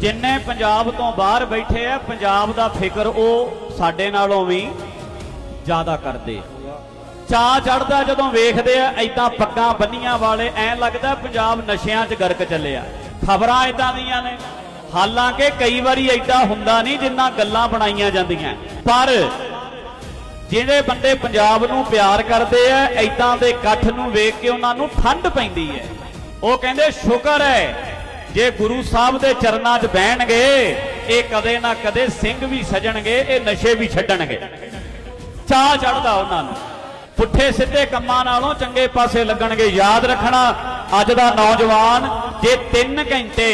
ਜਿੰਨੇ ਪੰਜਾਬ ਤੋਂ ਬਾਹਰ ਬੈਠੇ ਆ, ਪੰਜਾਬ ਦਾ ਫਿਕਰ ਉਹ ਸਾਡੇ ਨਾਲੋਂ ਵੀ ਜ਼ਿਆਦਾ ਕਰਦੇ ਆ। ਚਾ ਚੜਦਾ ਜਦੋਂ ਵੇਖਦੇ ਆ ਐਦਾਂ ਪੱਗਾਂ ਬੰਨੀਆਂ ਵਾਲੇ, ਐ ਲੱਗਦਾ ਪੰਜਾਬ ਨਸ਼ਿਆਂ 'ਚ ਗਰਕ ਚੱਲਿਆ। ਖਬਰਾਂ ਐਦਾਂ ਦੀਆਂ ਨੇ। ਹਾਲਾਂਕਿ ਕਈ ਵਾਰੀ ਐਦਾਂ ਹੁੰਦਾ ਨਹੀਂ ਜਿੰਨਾ ਗੱਲਾਂ ਬਣਾਈਆਂ ਜਾਂਦੀਆਂ। ਪਰ ਜਿਹੜੇ ਬੰਦੇ ਪੰਜਾਬ ਨੂੰ ਪਿਆਰ ਕਰਦੇ ਆ ਐਦਾਂ ਦੇ ਇਕੱਠ ਨੂੰ ਵੇਖ ਕੇ ਉਹਨਾਂ ਨੂੰ ਠੰਡ ਪੈਂਦੀ ਹੈ। ਉਹ ਕਹਿੰਦੇ, ਸ਼ੁਕਰ ਹੈ, ਜੇ ਗੁਰੂ ਸਾਹਿਬ ਦੇ ਚਰਨਾਂ 'ਚ ਬਹਿਣਗੇ, ਇਹ ਕਦੇ ਨਾ ਕਦੇ ਸਿੰਘ ਵੀ ਸਜਣਗੇ, ਇਹ ਨਸ਼ੇ ਵੀ ਛੱਡਣਗੇ। ਚਾਹ ਚੜਦਾ ਉਹਨਾਂ ਨੂੰ। ਪੁੱਠੇ ਸਿੱਧੇ ਕੰਮਾਂ ਨਾਲੋਂ ਚੰਗੇ ਪਾਸੇ ਲੱਗਣਗੇ। ਯਾਦ ਰੱਖਣਾ, ਅੱਜ ਦਾ ਨੌਜਵਾਨ ਜੇ 3 ਘੰਟੇ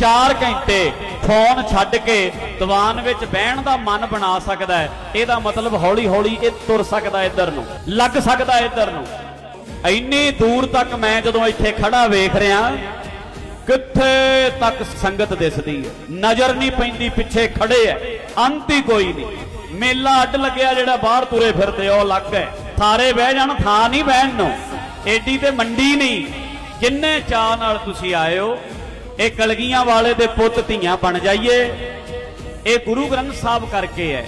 4 ਘੰਟੇ ਫੋਨ ਛੱਡ ਕੇ ਦੀਵਾਨ ਵਿੱਚ ਬਹਿਣ ਦਾ ਮਨ ਬਣਾ ਸਕਦਾ ਹੈ, ਇਹਦਾ ਮਤਲਬ ਹੌਲੀ ਹੌਲੀ ਇਹ ਤੁਰ ਸਕਦਾ ਇੱਧਰ ਨੂੰ, ਲੱਗ ਸਕਦਾ ਇੱਧਰ ਨੂੰ। ਇੰਨੀ ਦੂਰ ਤੱਕ ਮੈਂ ਜਦੋਂ ਇੱਥੇ ਖੜਾ ਵੇਖ ਰਿਹਾ, ਕਿੱਥੇ ਤੱਕ ਸੰਗਤ ਦਿਸਦੀ ਹੈ? ਨਜ਼ਰ ਨਹੀਂ ਪੈਂਦੀ, ਪਿੱਛੇ ਖੜੇ ਐ ਅੰਤ ਹੀ ਕੋਈ ਨਹੀਂ। ਮੇਲਾ ਅੱਡ ਲੱਗਿਆ ਜਿਹੜਾ ਬਾਹਰ ਤੁਰੇ ਫਿਰਦੇ ਉਹ ਲੱਗ ਹੈ। ਸਾਰੇ ਬਹਿ ਜਾਣ, ਥਾਂ ਨਹੀਂ ਬਹਿਣ ਨੂੰ। ਏਡੀ ਤੇ ਮੰਡੀ ਨਹੀਂ। ਜਿੰਨੇ ਚਾਹ ਨਾਲ ਤੁਸੀਂ ਆਇਓ, ਇਹ ਕਲਗੀਆਂ ਵਾਲੇ ਦੇ ਪੁੱਤ ਧੀਆਂ ਬਣ ਜਾਈਏ। ਇਹ ਗੁਰੂ ਗ੍ਰੰਥ ਸਾਹਿਬ ਕਰਕੇ ਹੈ।